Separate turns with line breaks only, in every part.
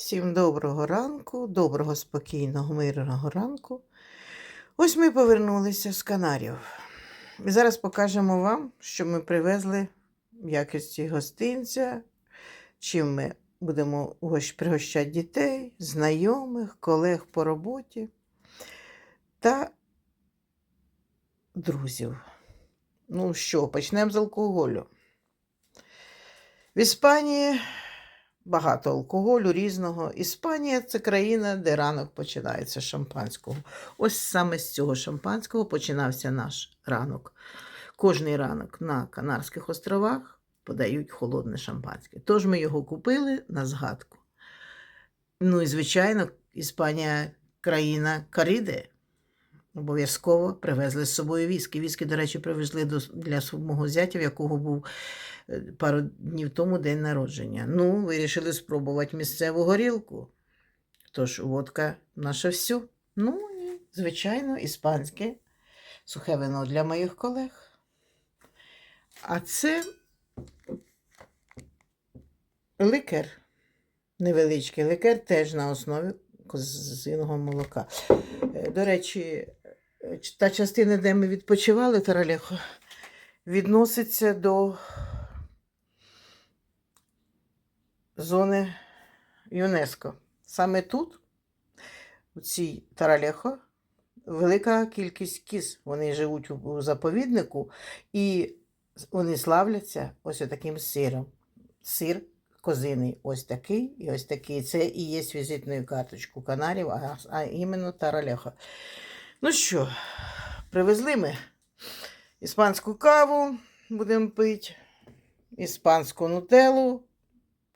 Всім доброго ранку, доброго, спокійного, мирного ранку. Ось ми повернулися з Канарів. І зараз покажемо вам, що ми привезли в якості гостинця, чим ми будемо пригощати дітей, знайомих, колег по роботі та друзів. Ну що, почнемо з алкоголю. В Іспанії багато алкоголю різного. Іспанія це країна, де ранок починається з шампанського. Ось саме з цього шампанського починався наш ранок. Кожний ранок на Канарських островах подають холодне шампанське. Тож ми його купили на згадку. Ну і, звичайно, Іспанія країна Кариде. Обов'язково привезли з собою віскі. Віскі, до речі, привезли до, для мого зятя, в якого був е, пару днів тому день народження. Ну, вирішили спробувати місцеву горілку. Тож, водка наше все. Ну і, звичайно, іспанське сухе вино для моїх колег. А це ликер. Невеличкий ликер теж на основі козиного молока. Е, До речі, та частина, де ми відпочивали, Таралехо, відноситься до зони ЮНЕСКО. Саме тут, у цій Таралехо, велика кількість кіз. Вони живуть у- заповіднику і вони славляться ось таким сиром. Сир козиний ось такий і ось такий. Це і є візитною карточкою Канарів, а, а іменно Таралеха. Ну що, привезли ми іспанську каву, будемо пити, іспанську нутеллу,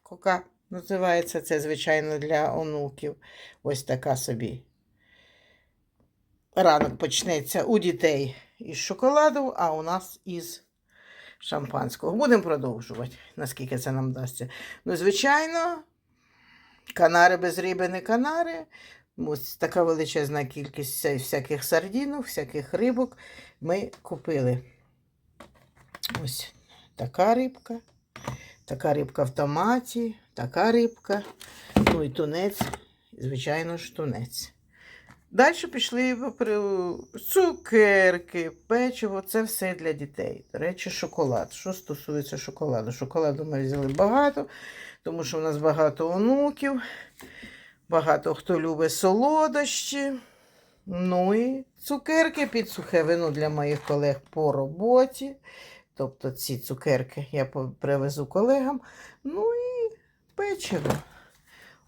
кока називається. Це, звичайно, для онуків. Ось така собі. Ранок почнеться у дітей із шоколаду, а у нас із шампанського. Будемо продовжувати, наскільки це нам вдасться. Ну, звичайно, канари без риби не канари. Ось така величезна кількість всяких сардінок, всяких рибок ми купили. Ось така рибка, така рибка в томаті, така рибка, ну і тунець, звичайно ж, тунець. Далі пішли цукерки, печиво, це все для дітей. До речі, шоколад. Що стосується шоколаду? Шоколаду ми взяли багато, тому що в нас багато онуків, багато хто любить солодощі. Ну і цукерки під сухе вино для моїх колег по роботі. Тобто ці цукерки я привезу колегам. Ну і печиво.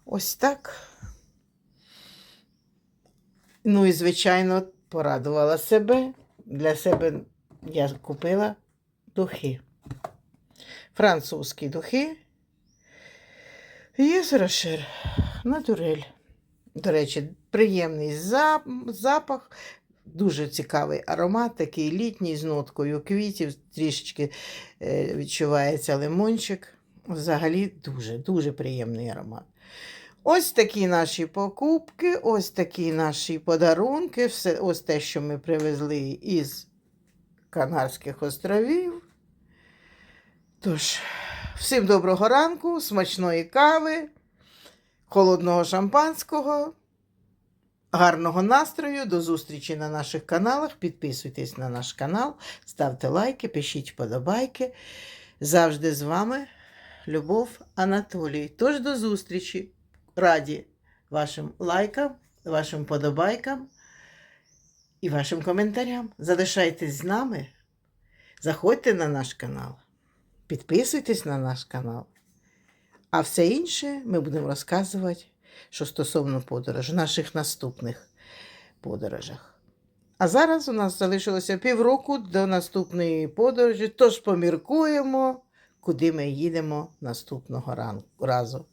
Ось так. Ну і, звичайно, порадувала себе. Для себе я купила духи. Французькі духи. Єсерошер, натурель. До речі, приємний запах, дуже цікавий аромат, такий літній з ноткою квітів, трішечки е, відчувається лимончик. Взагалі дуже, дуже приємний аромат. Ось такі наші покупки, ось такі наші подарунки, все, ось те, що ми привезли із Канарських островів. Тож, всім доброго ранку, смачної кави, холодного шампанського, гарного настрою. До зустрічі на наших каналах. Підписуйтесь на наш канал, ставте лайки, пишіть вподобайки. Завжди з вами Любов Анатолій. Тож до зустрічі! раді вашим лайкам, вашим подобайкам і вашим коментарям. Залишайтесь з нами, заходьте на наш канал, підписуйтесь на наш канал. А все інше ми будемо розказувати, що стосовно подорожі, наших наступних подорожах. А зараз у нас залишилося півроку до наступної подорожі, тож поміркуємо, куди ми їдемо наступного разу.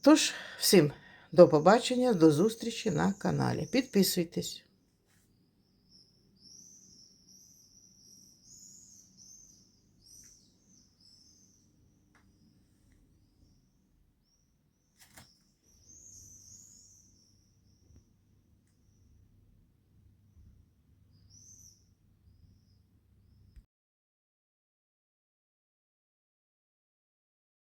Тож, всім до побачення, до зустрічі на каналі. Підписуйтесь.